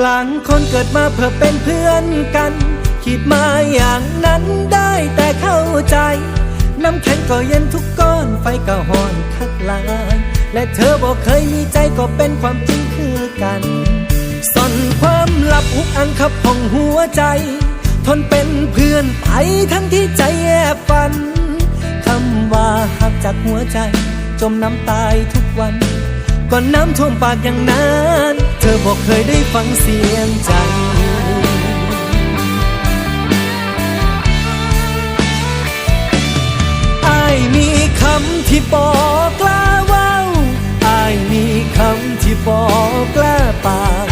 หลังคนเกิดมาเพื่อเป็นเพื่อนกัน คิดมาอย่างนั้นได้แต่เข้าใจ น้ำแข็งก็เย็นทุกก้อนไฟก็ห่อนคักลาย และเธอบอกเคยมีใจก็เป็นความจริงคือกันซ่อนความลับอุกอันขับของหัวใจ ทนเป็นเพื่อนไปทั้งที่ใจแอบฝันคำว่าหักจากหัวใจ จมน้ำตายทุกวัน ก่อนน้ำท่วมปากอย่างนั้น อบอกเคยได้ฟังเสียงใจ อายมีคำที่บอกกล้าเว้าอายมีคำที่บอกกล้าปาก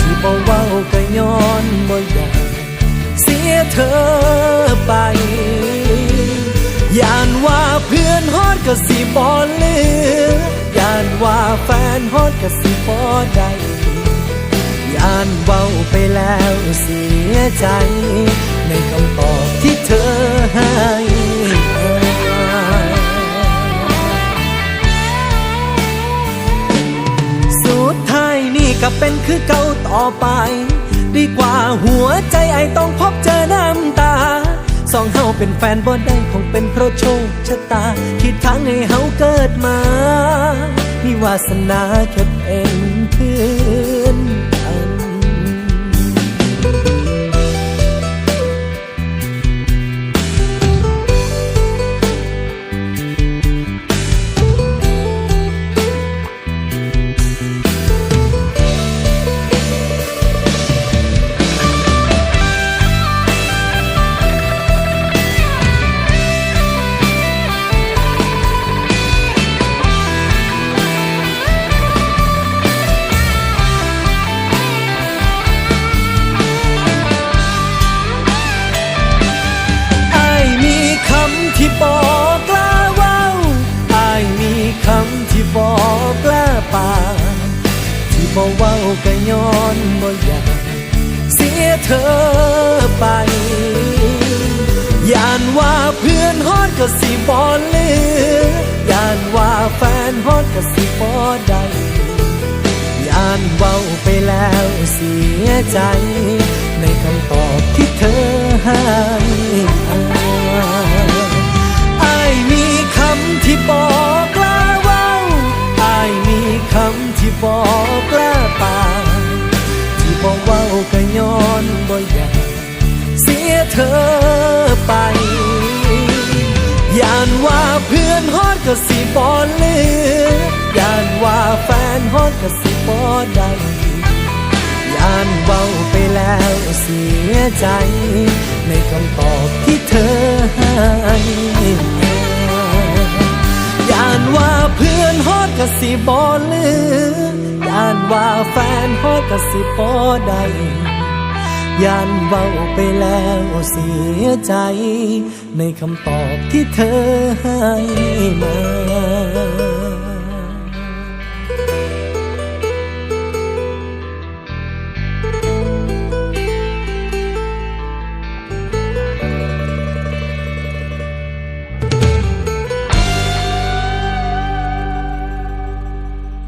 ที่บอกเว้าก็ย้อนบ่อยากเสียเธอไปยานว่าเพื่อนฮอดก็สิบ่เลือานว่าแฟนฮอดก็สิบ่ได้ย่านเบาไปแล้วเสียใจ ในคำตอบที่เธอให้สุดท้ายนี่ก็เป็นคือเก่าต่อไป ดีกว่าหัวใจไอต้องพบเจอน้ำตา สองเฮาเป็นแฟนบ่ได้คงเป็นเพราะโชคชะตาที่ทางให้เฮาเกิดมา มีวาสนาแค่เป็นเพื่อนกัน บ่เว้าก็ย้อนบ่อยากเสียเธอไปย่านว่าเพื่อนฮอดก็สิบ่เหลือย่านว่าแฟนฮอดก็สิบ่ได้ย่านเบาไปแล้วเสียใจ ในคำตอบ เสียเธอไปย่านว่าเพื่อนฮอดก็สิบ่เลือย่านว่าแฟนฮอดก็สิบ่ได้ย่านเบาไปแล้วเสียใจ ในคำตอบที่เธอให้ย่านว่าเพื่อนฮอดก็สิบ่เลือย่านว่าแฟนฮอดก็สิบ่ได้ ย่านเบาไปแล้วเสียใจ ในคำตอบที่เธอให้มา